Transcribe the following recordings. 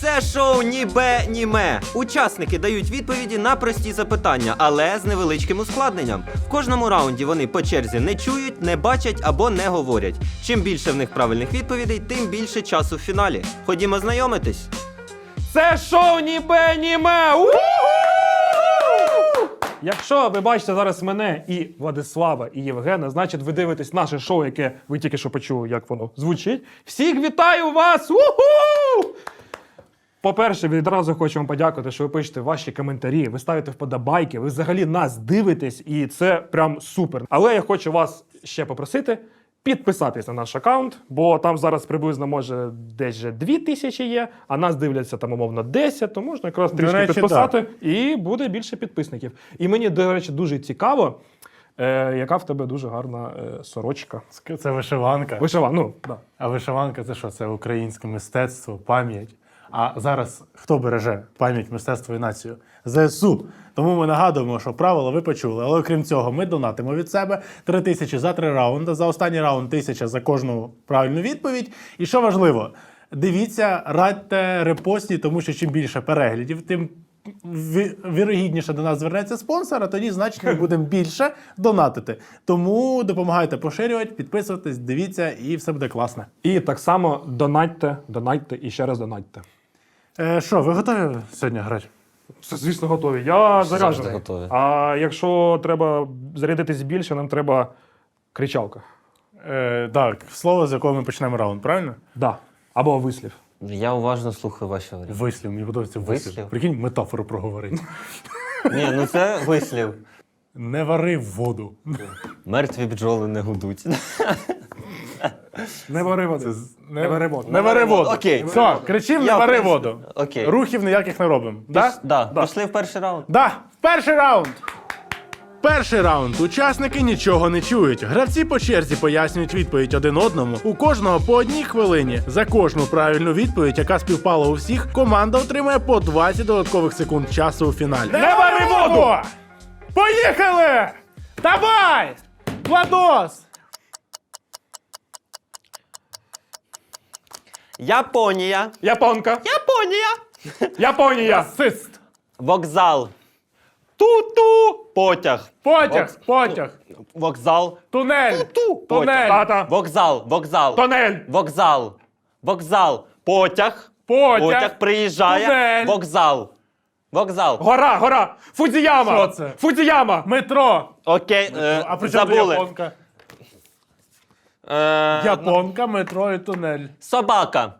Це шоу ні бе, ні ме. Учасники дають відповіді на прості запитання, але з невеличким ускладненням. В кожному раунді вони по черзі не чують, не бачать або не говорять. Чим більше в них правильних відповідей, тим більше часу в фіналі. Ходімо знайомитись. Це шоу ніби німе! Якщо ви бачите зараз мене і Владислава, і Євгена, значить ви дивитесь наше шоу, яке ви тільки що почули, як воно звучить. Всіх вітаю вас! Уху! По-перше, відразу хочу вам подякувати, що ви пишете ваші коментарі, ви ставите вподобайки, ви взагалі нас дивитесь, і це прям супер. Але я хочу вас ще попросити підписатись на наш аккаунт, бо там зараз приблизно може десь вже 2 тисячі є, а нас дивляться там умовно 10, то можна якраз трішки речі, підписати, і буде більше підписників. І мені, до речі, дуже цікаво, е, яка в тебе дуже гарна е, сорочка. Це вишиванка. Вишива, ну, да. А вишиванка це що? Це українське мистецтво, пам'ять. А зараз хто береже пам'ять, мистецтво і націю? ЗСУ. Тому ми нагадуємо, що правила ви почули. Але окрім цього, ми донатимо від себе 3 тисячі за три раунди. За останній раунд тисяча за кожну правильну відповідь. І що важливо, дивіться, радьте репостні, тому що чим більше переглядів, тим ві- вірогідніше до нас звернеться спонсор, а тоді, значить, ми будемо більше донатити. Тому допомагайте поширювати, підписуйтесь, дивіться, і все буде класно. І так само донатьте, донатьте і ще раз донатьте. Е, що, ви готові сьогодні грати? Все, звісно, готові. Я заряджений. готові. А якщо треба зарядитись більше, нам треба кричалка. Е, так, слово, з якого ми почнемо раунд, правильно? Да. Або вислів. Я уважно слухаю ваші варіанти. Вислів, мені подобається вислів. Вислів? Прикинь, метафору проговорити. Ні, ну це вислів. Не вари воду. Мертві бджоли не гудуть. Не вари води. Не вари воду. Не вари воду. Окей. Все, кричим, не Я, в вари принципі, воду. окей. Рухів ніяких не робимо. Да? Да, пішли в перший раунд. Да, перший раунд. Перший раунд. Учасники нічого не чують. Гравці по черзі пояснюють відповідь один одному. У кожного по одній хвилині. За кожну правильну відповідь, яка співпала у всіх, команда отримає по 20 додаткових секунд часу у фіналі. Не вари воду! Поїхали! Давай! Владос! Японка. Японія. Японія. Асист! Вокзал. Ту-ту. Потяг. Потяг! Потяг! Вокзал. Тунель! Потяг. Тунель! Тата. Вокзал. Вокзал. Тонель. Вокзал. Вокзал. Потяг. Потяг! Потяг приїжджає. Тунель. Вокзал. Вокзал. Гора, гора. Фудзіяма. Що це? Фудзіяма. Метро! Окей. е, А при чому тут забули. японка? Е, Японка, метро і тунель. Собака.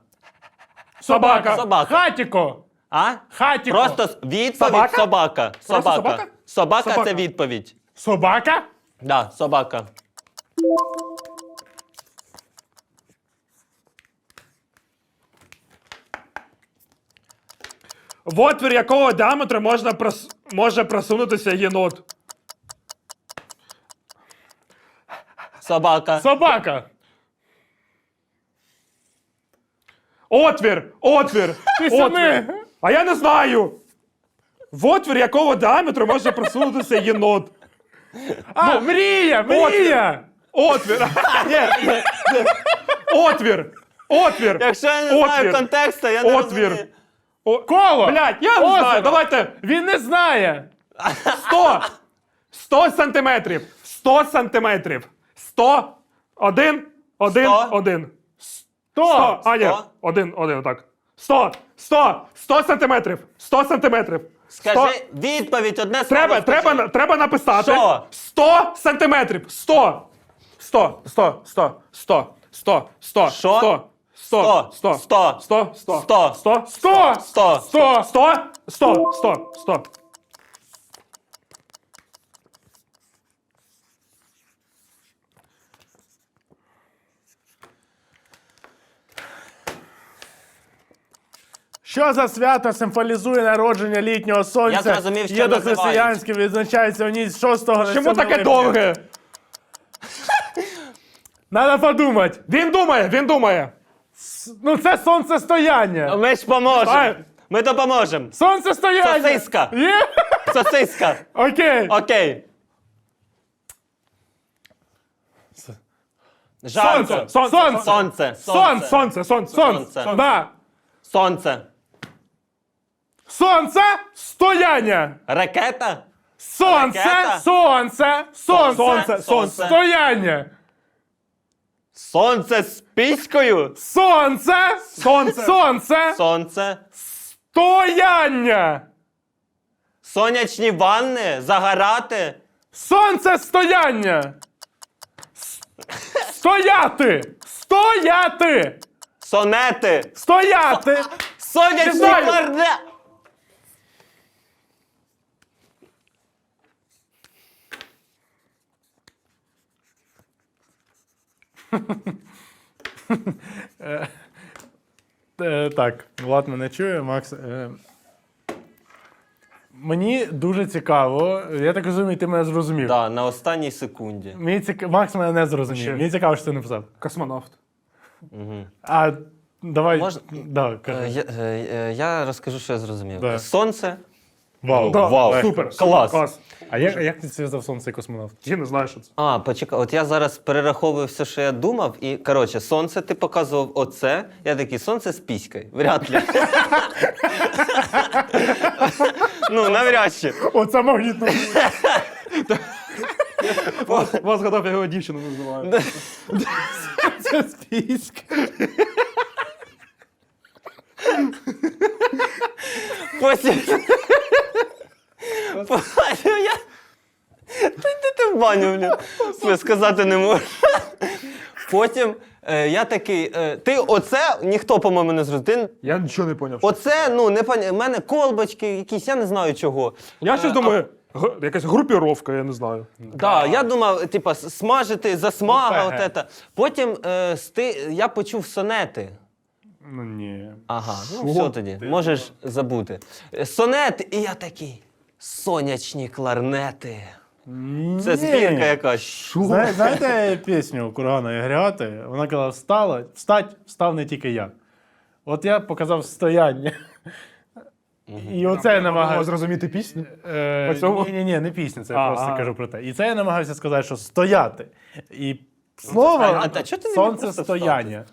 Собака. Собака. Хатіко! А? Хатіко! Просто с- відповідь Собака? собака. Собака. собака? Собака Собака. це відповідь. Собака? Да, собака. В отвір якого діаметру можна прос... може просунутися єнот? Собака. Собака! Отвір! Отвір! Пісюни! Отвір. А я не знаю! В отвір якого діаметру може просунутися єнот? А, мрія! Мрія! Отвір! Ні, ні, ні. Отвір! Отвір! Якщо я не знаю Отвір. контексту, я не Отвір. розумію. О... Коло! Блядь, я не Озеро. знаю, давайте Він не знає! 100! 100 сантиметрів! 100 сантиметрів! 100! Один! Один! Сто? Один! То! 100! А, ні, Сто? один, один, отак. 100! 100! 100 сантиметрів! 100 сантиметрів! 100. Скажи відповідь одне слово. Треба, скажи. треба, на- треба написати. Що? 100 сантиметрів. 100. 100, 100, 100, 100, 100, 100, Що? 100, 100, 100, 100, 100, 100, 100, 100, 100! 100. 100! 100, 100, 100, 100. Що за свято символізує народження літнього сонця? Я зрозумів, що Є до називають. відзначається у ній з 6 на Чому таке липня. довге? Надо подумати. Він думає, він думає. Ну це сонцестояння. Ми ж поможемо. Ми допоможемо. Сонцестояння! Сосиска. Є? Сосиска. Окей. Окей. Жарко. Сонце, сонце, Сонце. Сонце. сонце, сонце, сонце. Сонце. Да. Сонце. Сонце стояння! Ракета? Сонце, Ракета? сонце, сонце, Сонце, сонце. стояння! Сонце з піською? Сонце, Сонце. сонце, Сонце. стояння! Сонячні ванни? Загорати? Сонце стояння! С- Стояти! Стояти! Сонети? Стояти! Знаю. кларнет? Так, Влад мене чує, Макс. Е, мені дуже цікаво. Я так розумію, ти мене зрозумів. Да, на останній секунді. Мені. Макс мене не зрозумів. Мені цікаво, що ти написав. Космонавт. А давай. Можна? Да, кажи. Е, Я, е, е, я розкажу, що я зрозумів. Да. Сонце. Вау. Да, Вау. Супер. Клас. Клас. А як, а як ти зв'язав сонце і космонавт? Я не знаю, що це. А, почекай, от я зараз перераховую все, що я думав, і коротше, сонце ти показував оце. Я такий, сонце з піською. Вряд ли. ну, навряд чи. Оце магнітно. Вас згадав, я його дівчину називаю. Це спіська. Потім. Я. Та йди ти в баню, блін. Все, сказати не можу. Потім е, я такий, е, ти оце ніхто, по-моєму, не зрозумів. Я нічого не поняв. Оце, ну, не пані, в мене колбочки якісь, я не знаю чого. Я щось думаю, г- якась групіровка, я не знаю. Да, я думав, типа, с- смажити, засмага, ОПГ. от это. Потім е, сти... я почув сонети. Ну ні. Ага, ну все тоді, можеш забути. Е, Сонет, і я такий. Сонячні кларнети. Це збірка якась. Зна- Знаєте пісню Кургана і Агріати? Вона казала, встала, встать, встав не тільки я. От я показав стояння. І оце я Намагаюся намагаюся. зрозуміти пісню. Е, По цьому? Ні, ні, ні, не пісня, це я А, просто а. кажу про те. І це я намагаюся сказати, що стояти. І слово А, а чого ти не міг сонце просто стояння.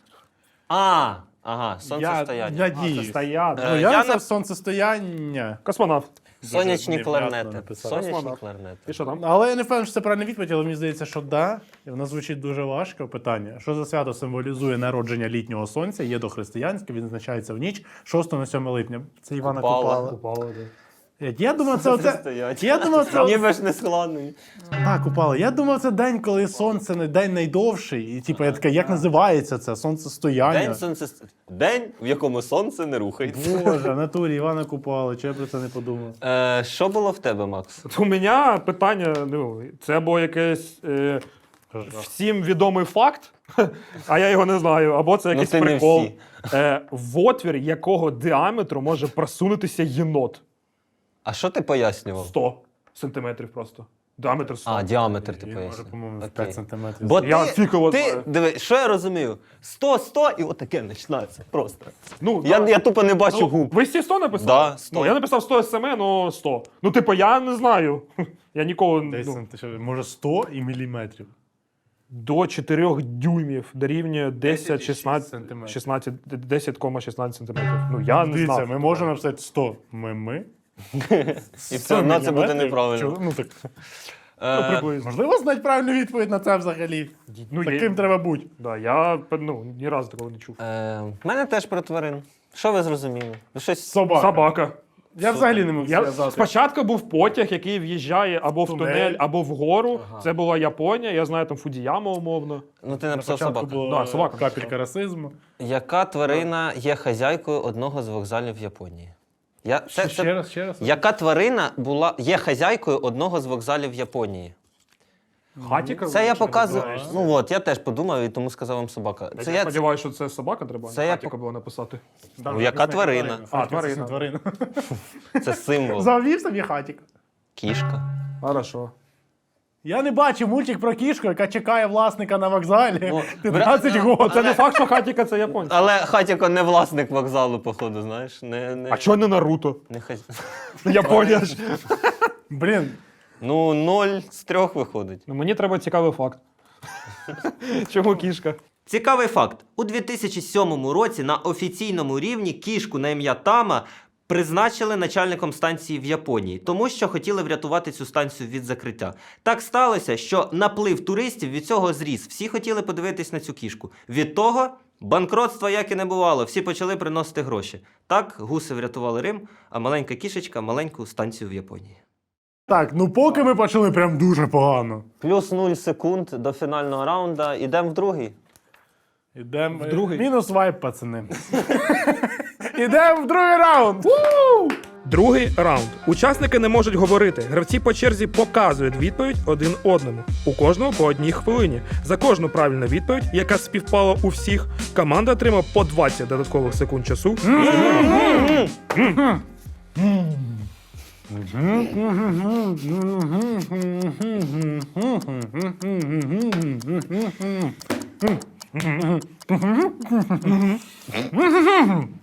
А, ага, Я, сонцестояння. я дію. Стояти. Е, Ну, я я на- написав сонцестояння. Космонавт. Сонячні кларнети. Сонячні кларнети. І що там? Але я не впевнений, що це правильна відповідь, але мені здається, що да. І вона звучить дуже важко питання. Що за свято символізує народження літнього сонця? Є дохристиянське, він означається в ніч 6 на 7 липня. Це Івана Купала. Купала. Купала, да. Я думав, це оце. Я думав, це Ніби ж не складно. Так, Купала. Я думав, це день, коли сонце не день найдовший. І типу, я така, як називається це? Сонцестояння. День сонце. День, в якому сонце не рухається. Боже, в натурі Івана Купала, чи я про це не подумав. Е, що було в тебе, Макс? У мене питання, ну, це або якийсь е, всім відомий факт, а я його не знаю, або це якийсь це не прикол. всі. Е, в отвір якого діаметру може просунутися єнот? А що ти пояснював? 100 сантиметрів просто. Діаметр 100. А, діаметр ти пояснював. по-моєму, в Окей. 5 сантиметрів. Бо Я ти, фігово ти знаю. диви, що я розумію? 100, 100 і отаке починається просто. ну, Я, да. я тупо не бачу Ну, губ. Ви всі 100 написали? Да, 100. Ну, я написав 100 СМ, ну 100. Ну, типу, я не знаю. Я ніколи Десь, ну, санти- що, може 100 і міліметрів. до 4 дюймів дорівнює 10, 10,6 16, сантиметрів. 16, 10,16 сантиметрів. Ну, я не Дивіться, знав. ми можемо написати 100 ми. І все одно це буде неправильно. Ну, так, Ну, Е, можливо, знати правильну відповідь на це взагалі. Ну, Таким є- треба бути. Да, я ну, ні разу такого не чув. е, мене теж про тварин. Що ви зрозуміли? Ви щось Собака. Собака. Я взагалі не міг Я, спочатку був потяг, який в'їжджає або в Тунель. тунель, або вгору. Це була Японія, я знаю там Фудіяма умовно. Ну ти написав початку собака. була Да, собака. капелька расизму. Яка тварина є хазяйкою одного з вокзалів в Японії? Я, це, Ще, це, ще раз, ще раз. Яка тварина була, є хазяйкою одного з вокзалів Японії? Хатіка? Це я показую. Ну от, я теж подумав і тому сказав вам собака. Я Це я, сподіваюся, що це собака треба. Це Це я Хатіка по- було написати. Да, Ну, яка тварина? А, А, тварина. тварина. це символ. Завів собі хатік. Кішка. Хорошо. Я не бачив мультик про кішку, яка чекає власника на вокзалі Ну, 15 років. Це не факт, що Хатіка це японська. Але Хатіко не власник вокзалу, походу, знаєш. Не, не, А чого не Наруто? не хаз... Японія ж. Блін, Ну, ноль з трьох виходить. Ну, мені треба цікавий факт. Чому кішка? Цікавий факт: у 2007 році на офіційному рівні кішку на ім'я Тама призначили начальником станції в Японії, тому що хотіли врятувати цю станцію від закриття. Так сталося, що наплив туристів від цього зріс. Всі хотіли подивитись на цю кішку. Від того банкротства як і не бувало. Всі почали приносити гроші. Так гуси врятували Рим, а маленька кішечка маленьку станцію в Японії. Так, ну поки ми почали прям дуже погано. Плюс 0 секунд до фінального раунда. Ідемо в другий. Ідемо. В другий? Мінус вайп, пацани. Ідемо в другий раунд. Другий раунд. Учасники не можуть говорити. Гравці по черзі показують відповідь один одному. У кожного по одній хвилині. За кожну правильну відповідь, яка співпала у всіх, команда отримає по 20 додаткових секунд часу.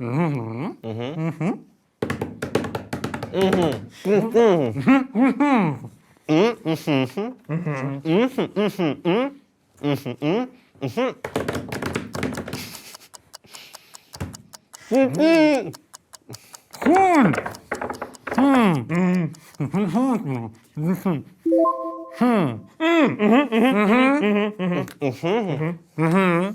Угу. Угу. Угу. Угу. Угу. Угу. Угу. Угу.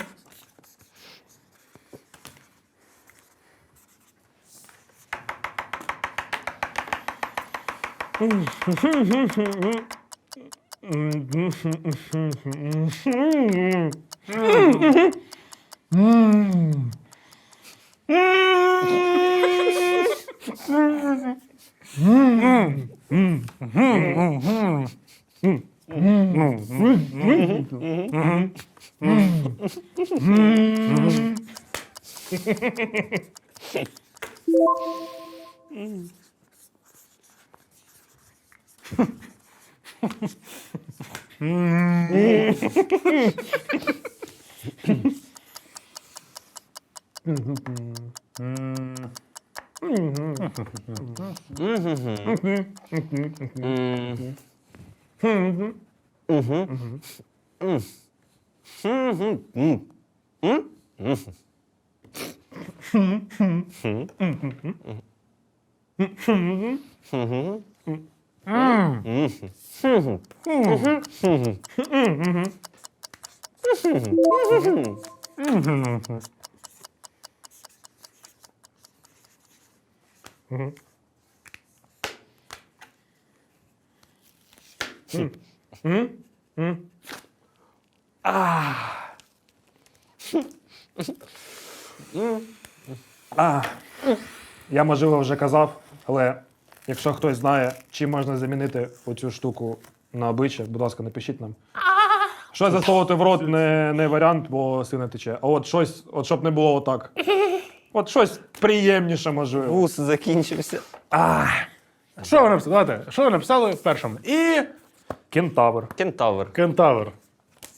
Mm-hmm. Mm-hmm. Mm. Mm. Mm-hmm. Hmm. Mm-hmm. Я можливо вже казав, але якщо хтось знає, чим можна замінити оцю штуку на обличчя, будь ласка, напишіть нам. Щось засовувати в рот не, не варіант, бо сина тече. А от щось, от щоб не було отак. От щось приємніше, можливо. Вус закінчився. Що ви написали? Давайте, що ви написали в першому? І Кентавр. Кентавр. кентавр.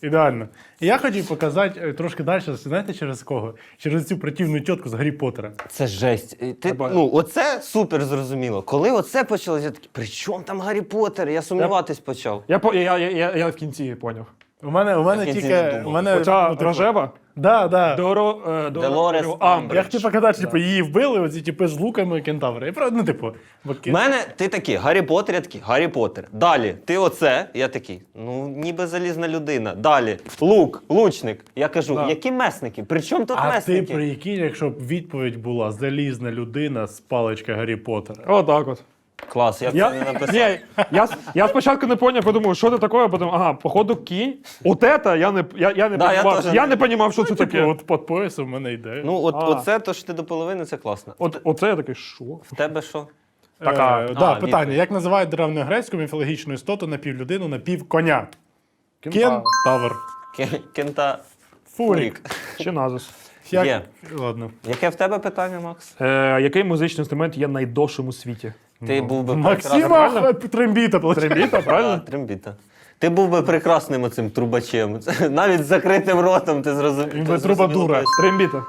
Ідеально. І я хотів показати е, трошки далі, знаєте, через кого? Через цю противну тітку з Гаррі Поттера. Це жесть. І Ти, Або- ну, оце супер зрозуміло. Коли оце почалося, я такий, при чому там Гаррі Поттер? Я сумніватись почав. Я, по- я, я, я, я в кінці поняв. У мене, у мене я тільки. не думав. У мене, Оця ну, типу, рожева Да, да. Доро, е, Доро, Долорес Доро- Амбридж. Я хотів показати, типу, її вбили, оці типи з луками кентаври. І правда, ну, типу, У мене ти такий, Гаррі Поттер, я такий, Гаррі Поттер. Далі, ти оце, я такий, ну ніби залізна людина. Далі, лук, лучник. Я кажу, Да. які месники? При чому тут А ти месники? прикинь, якщо б відповідь була залізна людина з паличка Гаррі Поттера. Отак от. Клас, я, Я, це не написав. ні, я, с- я спочатку не поняв, подумав, що це таке, а потім, ага, походу кінь. От це я не, я, я не Да, я понімав, теж я не- не понімав, що це Типу, таке. от під поясом в мене йде. Ну, от, А. оце, то що ти до половини, це класно. От, оце я такий, що? В тебе що? така- Е, да, а, питання. відповідь. Як називають древньогрецьку міфологічну істоту напівлюдину, напівконя? Кентавр. Кентавр. Ке- Кента Фурік. Чи назис. Як... Є. Ладно. Яке в тебе питання, Макс? Е, який музичний інструмент є найдовшим у світі? Ти був би Максима трембіта. Трембіта, правильно? трембіта. Ти був би прекрасним оцим трубачем. Навіть з закритим ротом ти зрозумів. Він ти би трубадура. пояснив. Трембіта.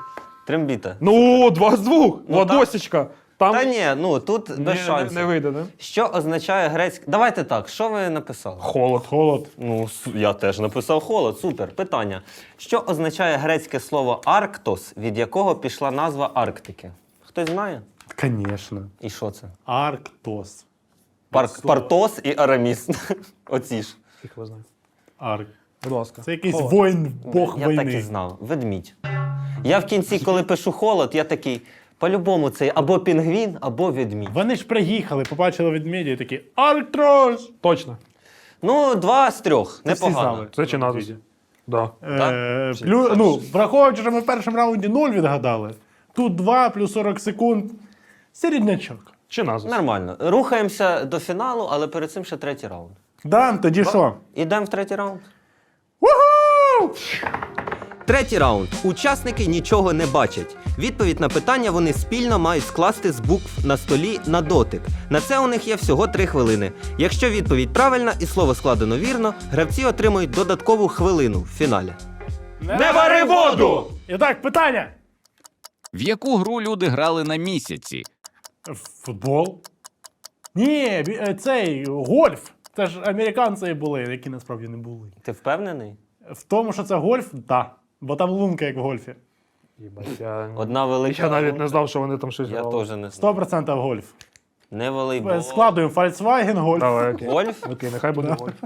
Трембіта. Ну, два з двох. Ну, Ладосічка. Там Та ні, ну тут Ні, без не, шансів. не вийде, не? Що означає грецьке? Давайте так, що ви написали? Холод. Холод. Ну, я теж написав холод, супер. Питання. Що означає грецьке слово Арктос, від якого пішла назва Арктики? Хтось знає? Звісно. І що це? Арктос. Парк, Партос і Араміс. Оці ж. Їх ви знаєте. Арк. Будь ласка. Це якийсь Холод. воїн, бог я війни. так і знав. Ведмідь. Я в кінці, коли пишу холод, я такий. По-любому це або пінгвін, або ведмідь. Вони ж приїхали, побачили ведмедя і такі Арктрос! Точно. Ну, два з трьох. Всі Непогано. знали. Це чи назус? Да. Е, плюс, ну, враховуючи, що ми в першому раунді 0 відгадали, тут 2 плюс 40 секунд. Середнячок. Чи назус? Нормально. Рухаємося до фіналу, але перед цим ще третій раунд. Дан, тоді що? Ідемо в третій раунд. Уху! Третій раунд. Учасники нічого не бачать. Відповідь на питання вони спільно мають скласти з букв на столі на дотик. На це у них є всього три хвилини. Якщо відповідь правильна і слово складено вірно, гравці отримують додаткову хвилину в фіналі. Не вари воду! І так, питання. В яку гру люди грали на місяці? Футбол? Ні, бі- е, цей гольф. Це ж американці були, які насправді не були. Ти впевнений? В тому, що це гольф, так. Бо там лунка, як в гольфі. Їбать, я... Одна велика. я навіть не знав, що вони там щось Я грали. теж не знаю. 100% гольф. Не волейбол. Складуємо Volkswagen гольф. Давай, окей. Гольф? Окей, нехай буде гольф.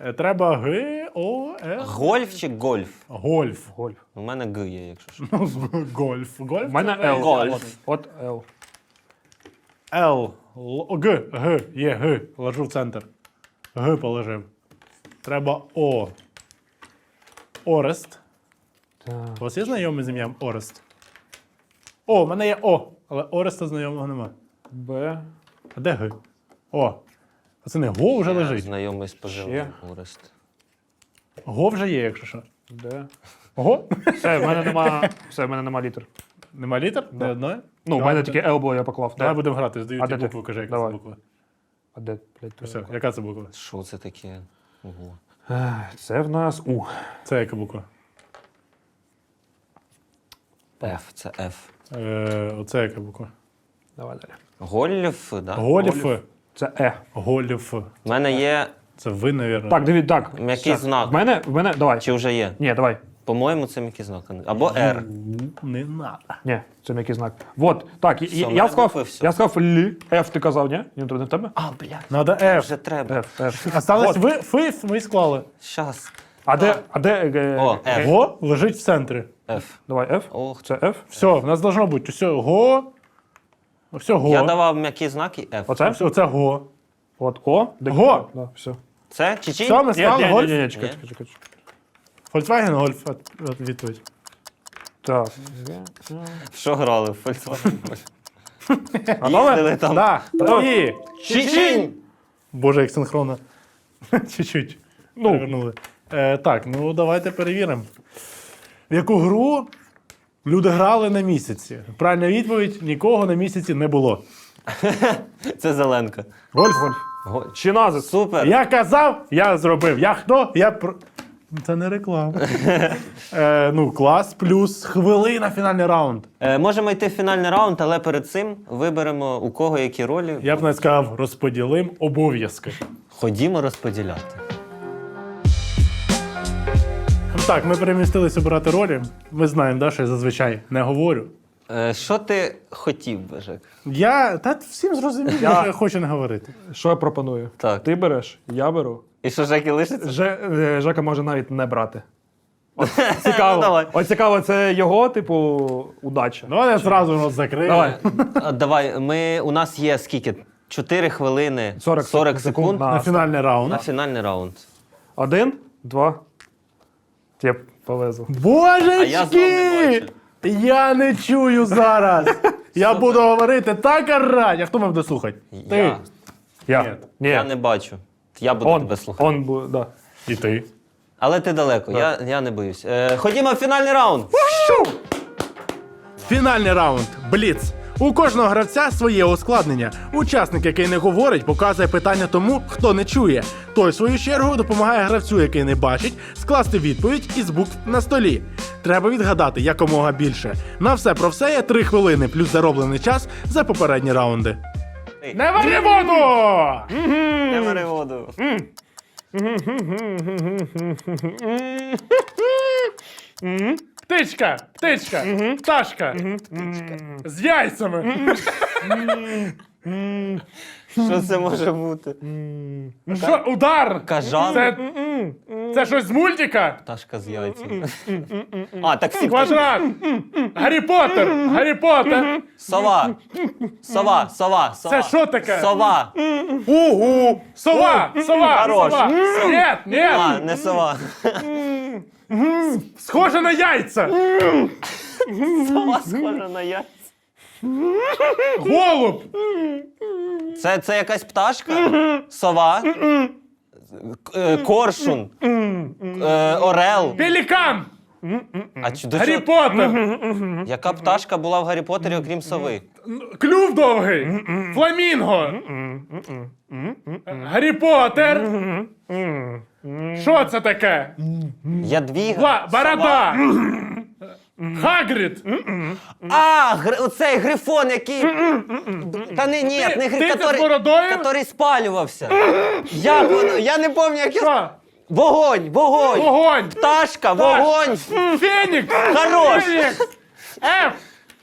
Е, Треба Г, О, С. Гольф чи гольф? Гольф. Гольф. У мене Г є, якщо що. Гольф. Гольф. У мене це Л. Гольф. От Л. Л. Л- Г. Г. Є Г. Ложу в центр. Г положив. Треба О. Орест. Так. У вас є знайомий з ім'ям Орест? О, в мене є О, але Ореста знайомого нема. Б. А де Г? О. Пацани, Го вже Я лежить. Знайомий з? Орест. Го вже є, якщо що. Д. Го? Все, в мене нема. Все, в мене нема літер. Нема літер? Не одної? Ну, в Давай, мене тільки Л було, я поклав. Давай Де? будемо грати, здаю А ті де ти? кажи, яка Давай. це буква. А де, блядь, твоя Все, буква? яка це буква? Що це таке? Ого. Ех, Це в нас У. Це яка буква? Ф, це Ф. Е, оце яка буква? Давай далі. Гольф, да? Голіф. Це Е. Голіф. У мене є Це ви, навірно. Так, дивіться, так. м'який Все. знак. В мене, в мене, давай. Чи вже є? Ні, давай. По-моєму, це м'який знак. Або Р. Не надо. Ні, це м'який знак. Вот, так, і- Все, я, мене я сказав, все. я сказав Л, Ф ти казав, ні? Ні, то не в тебе? А, блядь. Надо F. Вже треба. Ф, Ф. Осталось ви, фиф, ми склали. Щас. А де, а де, е, О, е, Ф. Го лежить в центрі. Ф. давай F, Ох, це F. Все, в нас должно бути. Все, го. Все, го. Я давав м'який знак і Ф. Оце? Все, це го. От О. де- Го. Да, все. Це Чечінь? Все, ми склали ні, ні, ні, чекай, чекай, чекай. Volkswagen. От, от відповідь. Так. Що грали в Volkswagen? Їздили там. Да. І. Чечінь! Боже, як синхронно. Чуть-чуть. Ну. Перевернули. Е, так, ну давайте перевіримо. В яку гру люди грали на місяці? Правильна відповідь: нікого на місяці не було. Це Зеленка. Гольф. Го- Чи назис? Супер. Я казав, я зробив. Я хто? Я про. Це не реклама. е, ну, клас плюс хвилина фінальний раунд. Е, можемо йти в фінальний раунд, але перед цим виберемо у кого які ролі. Я б навіть сказав, розподілим обов'язки. Ходімо розподіляти. Так, ми перемістились обирати ролі. Ми знаємо, да, що я зазвичай не говорю. Е, що ти хотів би, Жек? Я та всім зрозуміло, Я- що я хочу не говорити. Що я пропоную? Так. Ти береш, я беру. І що Жек і лишиться? Же, е, Жека може навіть не брати. От, Ну, цікаво. давай. От цікаво, це його, типу, удача. Давай я зразу рот закрию. Давай. А, Давай, ми, у нас є скільки? 4 хвилини 40 40 секунд секунд на- На фінальний раунд. на фінальний раунд. Один, два. Я повезу. Божечки! я знов не бачу. Я не чую зараз. Я буду говорити так орать. А хто мене буде слухати? Ти. Я, Я. Ні. Ні. я не бачу. Я буду Он, тебе слухати. он буде, да. І ти. Але ти далеко, я, я не боюсь. Е, ходімо в фінальний раунд. Фінальний раунд Бліц. У кожного гравця своє ускладнення. Учасник, який не говорить, показує питання тому, хто не чує. Той, в свою чергу, допомагає гравцю, який не бачить, скласти відповідь із букв на столі. Треба відгадати якомога більше. На все про все є 3 хвилини плюс зароблений час за попередні раунди. Не варі воду! Не бери воду. Птичка, птичка, пташка. З яйцями. Що це може бути? Що, удар? Кажан? Це, це щось з мультика? Пташка з яйцями. А, таксі. Квадрат. Гаррі Поттер. Гаррі Поттер. Сова. Сова, сова, сова. Це що таке? Сова. Угу. Сова. Сова. Хорош. Сова. Ні, ні. А, не сова. Схоже на яйця. Сова схожа на яйця. Голуб. Це, це якась пташка? Сова? Е, Коршун? Е, Орел? Пелікан. А чи до Гаррі чого? Поттер. Яка пташка була в Гаррі Поттері, окрім сови? Клюв довгий. Фламінго. Гаррі Поттер. Що це таке? Ядвіга? Ва- Борода. Хагрід. А, гри, оцей грифон, який. Та не, ні, не Ти грифон, це з который спалювався. Як воно? Я не пам'ятаю, як я. Що? Вогонь, вогонь! Вогонь. Пташка, вогонь! Фенікс. Хорош. Фенікс. Ф.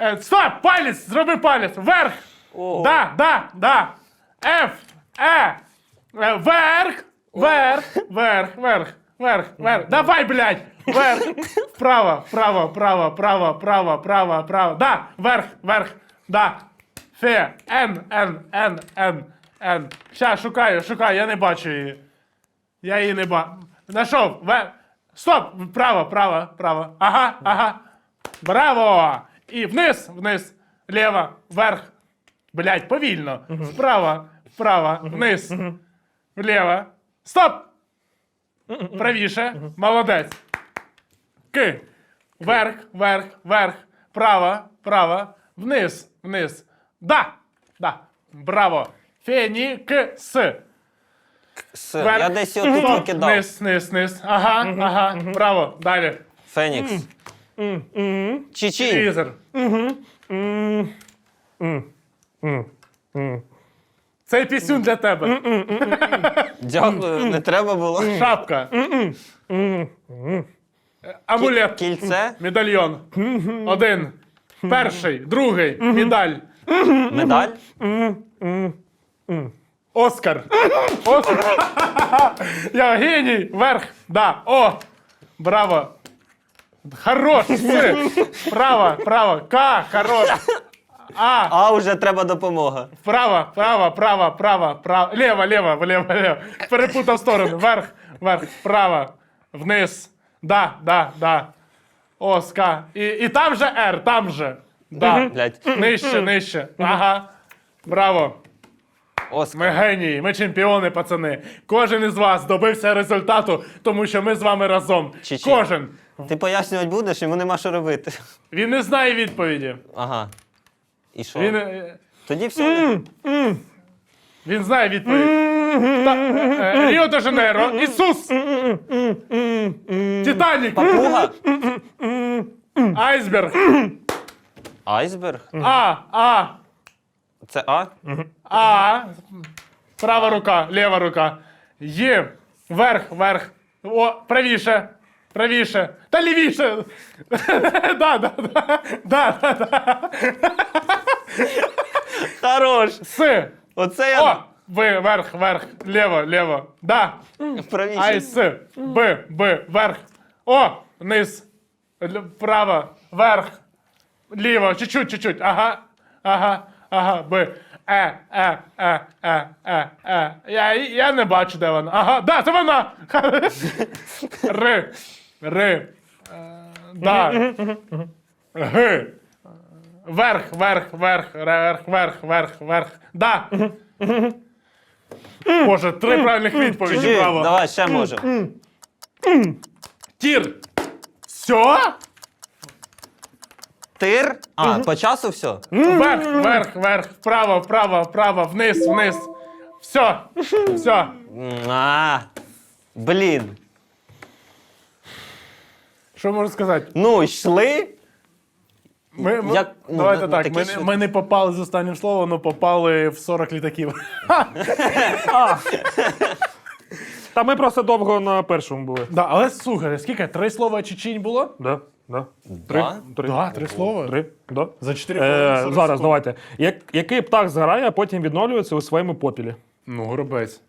Е, Стоп, палець, зроби палець. Вверх. О. Да, да, да. Ф. Е. Е, Вверх. Вверх. Вверх. Вверх. Вверх. Вверх. Давай, блядь. Вверх. Вправо, вправо, вправо, вправо, вправо, вправо, вправо. Да. Вверх, вверх. Да. Фе. Н, Н, Н, Н, Н. Ща, шукаю, шукаю, я не бачу її. Я її не бачу. Нашов. Ве... Стоп! Право, право, право. Ага, ага. Браво! І вниз, вниз, ліво, вверх. Блять, повільно. Вправо, вправо, вниз, вліво. Стоп! Правіше. Молодець. К. Вверх, вверх, вверх. Право, право. Вниз, вниз. Да. Да. Браво. Фенікс. С, Вверх. я десь його тут викидав. Низ, низ, низ. Ага, ага. Браво. Далі. Фенікс. Чичінь. Візер. Цей пісюн для тебе. Дякую, не треба було. Шапка. Амулет. Кільце, Медальйон. Один. Перший. Другий. Медаль. медаль. Оскар. Оскар. Я геній. Вверх. Да. О. Браво. Хорош. С. Право, право. К. Хорош. А. А, вже треба допомога. Право, право, право, право, право. Лево, лево, влево, влево. Перепутав сторону. Вверх, вверх, право, вниз. Да, да, да. Оска. І, і там же R, там же. Да. Блять. Нижче, нижче. Ага. Браво. Оскар. Ми генії, ми чемпіони, пацани. Кожен із вас добився результату, тому що ми з вами разом. Чи-чи. Кожен. Ти пояснювати будеш, йому нема що робити. Він не знає відповіді. Ага. І що? Він, е, Тоді все. Він знає відповідь. Та, е, е, Ріо де Жанейро, Ісус! Титанік! Папуга. Айсберг! Айсберг. А, А, Це А? А. Права рука, ліва рука. Є. Вверх, вверх. О, правіше. Правіше. Та лівіше. Да, да, да. Да, да, да. Хорош. С. Оце я О, Ви, вверх, вверх, ліво, ліво. Да. правіше. Айс, Б, Б, вверх. О, вниз. Л- Вправо, вверх. Ліво, чуть-чуть, чуть-чуть. Ага, ага, ага, Б. Е, е, е, е, е, е. Я, я не бачу, де вона. Ага, да, це вона. Р, Р. Е, Да. Г. Вверх, вверх, вверх, вверх, вверх, вверх, вверх. Да. Боже, три правильних відповіді, браво. Давай, ще може. Тір. Все? Тир. А, по часу все? Вверх, вверх, вверх, вправо, вправо, вправо, вниз, вниз. Все, все. А, блін. Що можу сказати? Ну, йшли. Ми, ми, Як- ну, давайте на- на так, такі ми, швидкі. ми не попали з останнім словом, але попали в 40 літаків. Та ми просто довго на першому були. да, але слухай, скільки? Три слова чечінь було? Да, да. Три. Да? Три. Да, три слова. Три. Да. За 4 Е, зараз, давайте. Як, який птах згорає, а потім відновлюється у своєму попілі? Ну, горобець.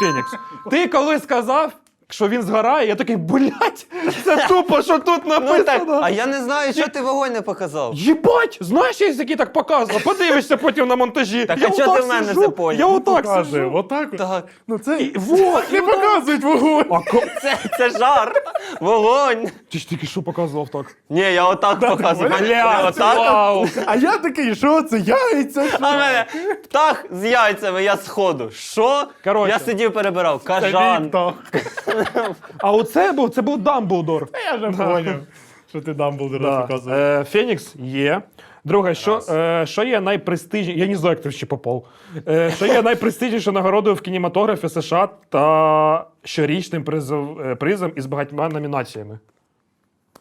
Фенікс. Ти коли сказав, що він згорає, я такий, блядь, це тупо, що тут Ну так, написано. а я не знаю, що ти вогонь не показав. Єбать! Знаєш, я який так показував? Подивишся потім на монтажі. Так, я а чого ти в мене сиджу, це поняв? Я отак Покаже, сиджу. отак. от. Так. Ну це І, вот, не показують вогонь. А ко... Це, це жар. Вогонь. Ти ж тільки що показував так? Ні, я отак показую. Бля, отак. вау. А я такий, що це яйця? А в мене птах з яйцями, я сходу. Що? Коротше. Я сидів перебирав. Кажан. Віктор. А оце був, це був Дамблдор. Я вже поняв, що ти Дамблдора Да. показував. Е, Фенікс є. Друге, що, е, що є найпрестижніше, я не знаю, як ти ще попав. Е, що є найпрестижнішою нагородою в кінематографі США та щорічним призов, е, призом із багатьма номінаціями.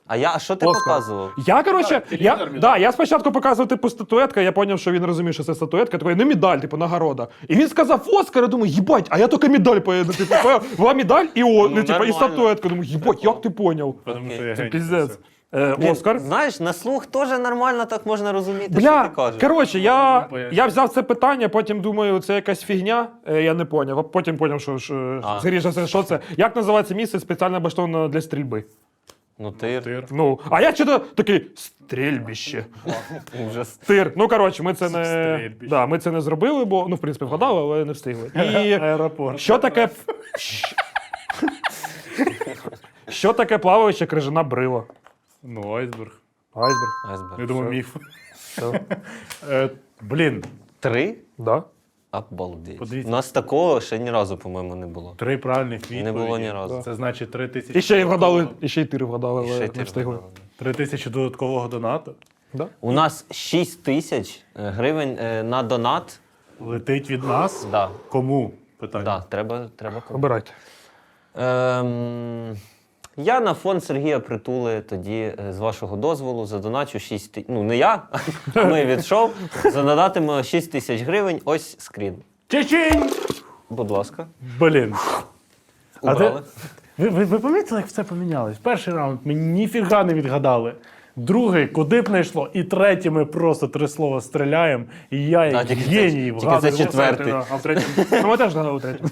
А я, а що ти Оскар. показував? Я, коротше, я, телевізор да, я спочатку показував типу статуетка, я зрозумів, що він розумів, що це статуетка, такий, не медаль, типу, нагорода. І він сказав Оскар, я думаю, їбать, а я тільки медаль поїду. Типу, була медаль і, о, ну, типу, і нормально. статуетка. Думаю, їбать, як ти поняв? Тому що я Це геть. піздець. Е, Блін, Оскар. Знаєш, на слух теж нормально так можна розуміти, що Бля, ти кажеш. коротше, я, поясню. я взяв це питання, потім думаю, це якась фігня, е, я не поняв. А потім поняв, що, що А. скоріше все, що це. Як називається місце спеціально облаштоване для стрільби? Ну тир. Тир. Ну, а я чого такий стрільбище. Ужас. Тир. Ну, коротше, ми це не, Стрільбище. да, ми це не зробили, бо, ну, в принципі, вгадали, але не встигли. І Аеропорт. що таке. Що таке плаваюча крижана брила? Ну, айсберг. Айсберг. Айсберг. Я думаю, міф. Е, Блін, Три? Да? Обалдеть. Подивіться. У нас такого ще ні разу, по-моєму, не було. три правильних відповіді. Не було ні разу. Це значить три тисячі. І ще й вгадали, і ще й тир вгадали, І але ще не тир встигли. вгадали. Три тисячі додаткового донату. Да? У нас 6 тисяч е, гривень е, на донат. Летить від нас. Да, Кому? Питання. да, треба, треба. Обирайте. Ем, я на фонд Сергія Притули тоді, е, з вашого дозволу, задоначу 6 тисяч. Ну, не я, а ми від шоу. Задонатимо 6 тисяч гривень. Ось скрін. Чечень! Будь ласка. Блін. А Убрали. Ви, ви, ви помітили, як все помінялось? Перший раунд ми ніфіга не відгадали. Другий, куди б не йшло, і третій ми просто три слова стріляємо, і я як тільки це- геній тільки вгадую. це четвертий. А в третьому. Ну, ми теж гадали в третьому.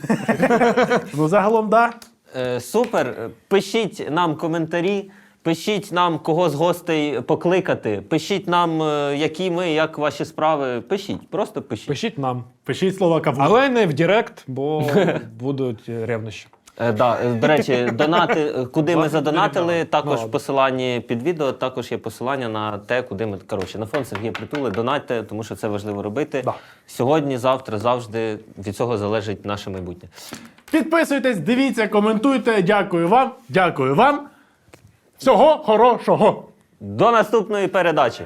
Ну, загалом, да. Е, супер. Пишіть нам коментарі. Пишіть нам, кого з гостей покликати. Пишіть нам, е, які ми, як ваші справи. Пишіть, просто пишіть. Пишіть нам. Пишіть слова кавун. Але не в Директ, бо будуть ревнощі. Е, да, е, до речі, донати, е, куди ми задонатили, також Ну, в посиланні під відео, також є посилання на те, куди ми. Коротше, на фонд Сергія Притули, донатьте, тому що це важливо робити. Да. Сьогодні, завтра, завжди від цього залежить наше майбутнє. Підписуйтесь, дивіться, коментуйте. Дякую вам. Дякую вам. Всього хорошого. До наступної передачі!